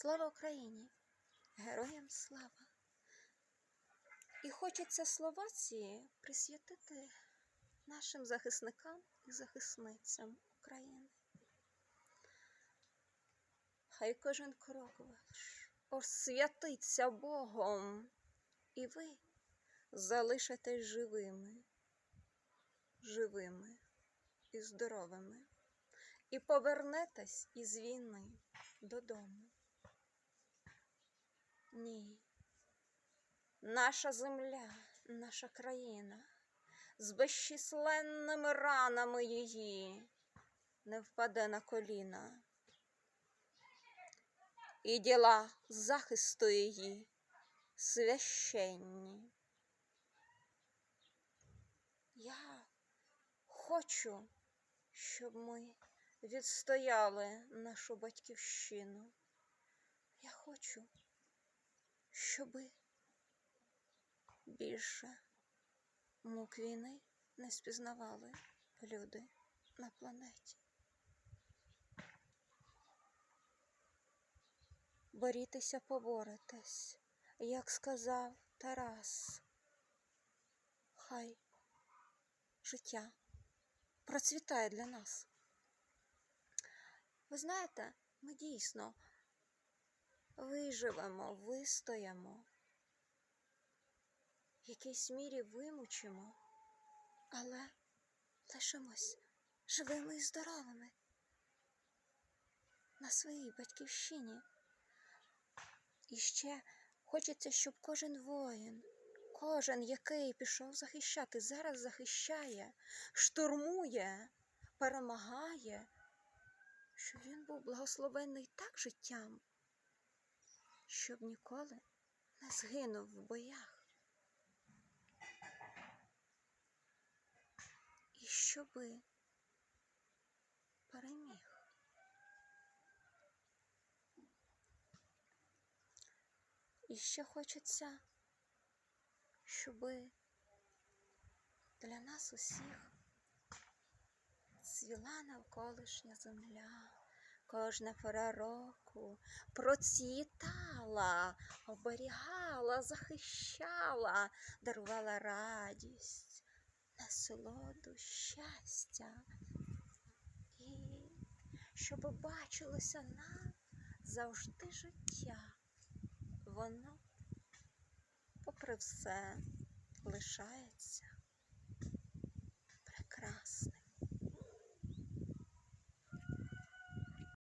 Слава Україні! Героям слава! І хочеться слова ці присвятити нашим захисникам і захисницям України. Хай кожен крок ваш освятиться Богом, і ви залишитесь живими, живими і здоровими, і повернетесь із війни додому. Ні. Наша земля, наша країна з безчисленними ранами її не впаде на коліна. І діла захисту її священні. Я хочу, щоб ми відстояли нашу батьківщину. Я хочу, щоби більше мук війни не спізнавали люди на планеті. Борітеся, поборитесь, як сказав Тарас. Хай життя процвітає для нас. Ви знаєте, ми дійсно виживемо, вистоїмо, в якійсь мірі вимучимо, але лишимось живими і здоровими. На своїй батьківщині. І ще хочеться, щоб кожен воїн, кожен, який пішов захищати, зараз захищає, штурмує, перемагає, щоб він був благословений так життям, щоб ніколи не згинув в боях. І щоби переміг. І ще хочеться, щоби для нас усіх цвіла навколишня земля, кожна пора року процвітала, оберігала, захищала, дарувала радість, насолоду, щастя. І щоб бачилося нам завжди життя воно, попри все, лишається